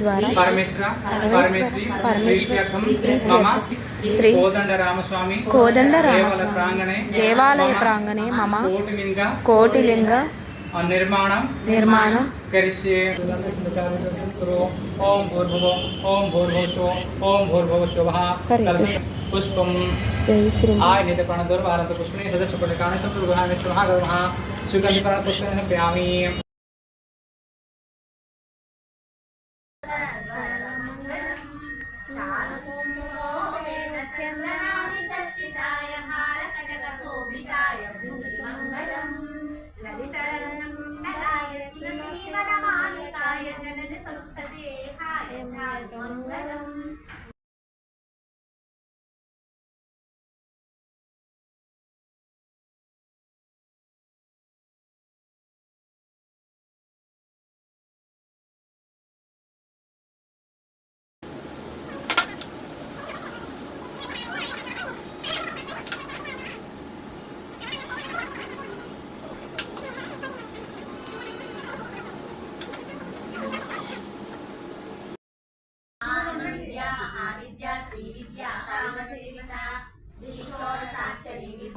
ద్వారా పరమేశ్వర శ్రీ కోదండ రామస్వామి కోదండ దేవాలయ రామస్వామి ప్రాంగణే దేవాలయ మమ కోటిలింగ నిర్మాణం నిర్మాణం. కరిష్యే. ఓం భూర్భువ ఓం భూర్భువ ఓం భూర్భువ శుభ పుష్పం. జై శ్రీ ఆయ నిత ప్రణదోర్ భారత పుష్పే పటకాణ శబ్ద విభాగ శుభ గర్భ సుగంధి ప్రణత పుష్పేణ ప్యామి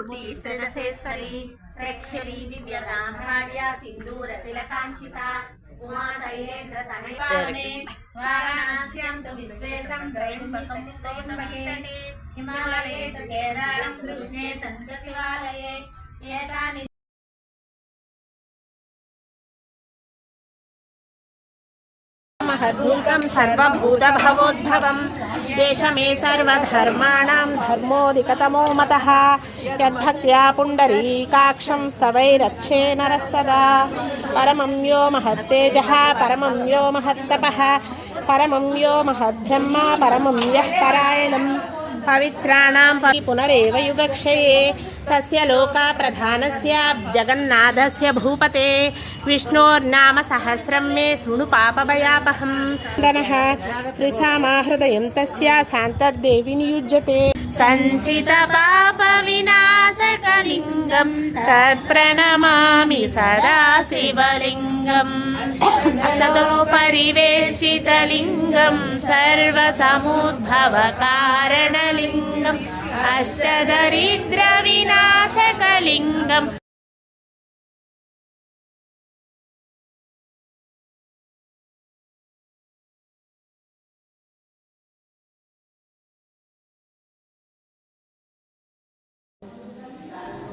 సదసేశ్వరి ప్రేక్షరి దివ్య గాంధార్య సింధూర తిలకాంక్షిత ఉమా శైలేంద్ర తనయానే వారణాస్యాం తు విశ్వేశం ద్రైణుపకం త్రైణమకీర్తనే హిమాలయే తు కేదారం కృష్ణే సంచ శివాలయే. ఏతాని महद्भूतं सर्वभूतभवोद्भवं देशमे सर्वधर्माणां धर्मोऽधिकतमो मतः यद्भक्त्या पुण्डरीकाक्षं स्तवैरक्षे नरः सदा परमं यो महत्तेजः परमं यो महत्तपः परमं यो महद्ब्रह्म परमं यः परायणम् पवित्राणां पवि पुनरेव युगक्षये విష్ణోర్నామ సహస్రం మే శృణు పాపభయాపహం త్రిసామాహృదయం తస్యా శాంతర్దేవి నియుజ్యతే సంచిత పాప వినాశకలింగం తత్ప్రణమామి సదా శివలింగం అతతో పరివేష్టితలింగం సర్వసముద్భవ కారణలింగం అష్టదరిద్ర వినాశకలింగం Gracias.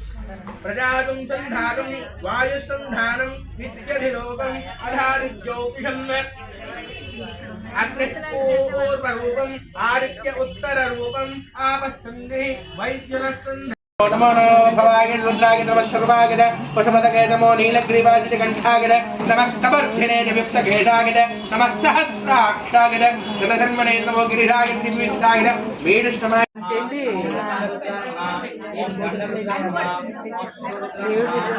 ప్రజాతం సంధాతం వాయుసంధానం నిత్యధిలోకం అధారిజ్యోతిషం అగ్నిపూర్వరూపం ఆదిత్య ఉత్తర రూపం ఆపస్సంధి వైద్యుల సంధి నమో నమో భవాయ రుద్రాయ నమ సర్వాగద పశుపతకే నమో నీలగ్రీవాజిత కంఠాగద నమ కబర్ధినే విప్తకేశాగద నమ సహస్రాక్షాగద గతధర్మణే నమో గిరిరాగ దివ్యుక్తాగద వీడుష్టమాయ చేసి దేవుడు